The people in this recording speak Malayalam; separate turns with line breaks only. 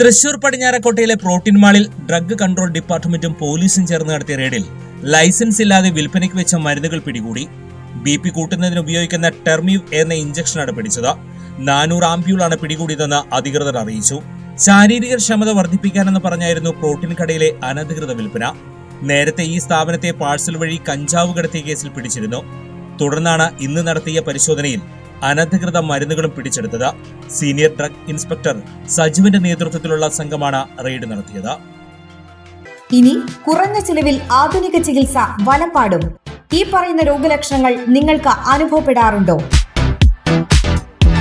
തൃശൂർ പടിഞ്ഞാറക്കോട്ടയിലെ പ്രോട്ടീൻ മാളിൽ ഡ്രഗ് കൺട്രോൾ ഡിപ്പാർട്ട്മെന്റും പോലീസും ചേർന്ന് നടത്തിയ റെയ്ഡിൽ ലൈസൻസ് ഇല്ലാതെ വിൽപ്പനയ്ക്ക് വെച്ച മരുന്നുകൾ പിടികൂടി. ബി പി കൂട്ടുന്നതിന് ഉപയോഗിക്കുന്ന ടെർമീവ് എന്ന ഇഞ്ചക്ഷനാണ് പിടിച്ചത്. നാനൂറ് ആംപ്യൂളാണ് പിടികൂടിയതെന്ന് അധികൃതർ അറിയിച്ചു. ശാരീരിക ക്ഷമത വർദ്ധിപ്പിക്കാനെന്ന് പറഞ്ഞായിരുന്നു പ്രോട്ടീൻ കടയിലെ അനധികൃത വിൽപ്പന. നേരത്തെ ഈ സ്ഥാപനത്തെ പാഴ്സൽ വഴി കഞ്ചാവ് കടത്തിയ കേസിൽ പിടിച്ചിരുന്നു. തുടർന്നാണ് ഇന്ന് നടത്തിയ പരിശോധനയിൽ അനധികൃത മരുന്നുകളും പിടിച്ചെടുത്തത് സീനിയർ ഡ്രഗ് ഇൻസ്പെക്ടർ സജുവിന്റെ നേതൃത്വത്തിലുള്ള സംഘമാണ് റെയ്ഡ് നടത്തിയത്.
ഇനി കുറഞ്ഞ ചിലവിൽ ആധുനിക ചികിത്സ വലപ്പാടും. ഈ പറയുന്ന രോഗലക്ഷണങ്ങൾ നിങ്ങൾക്ക് അനുഭവപ്പെടാറുണ്ടോ?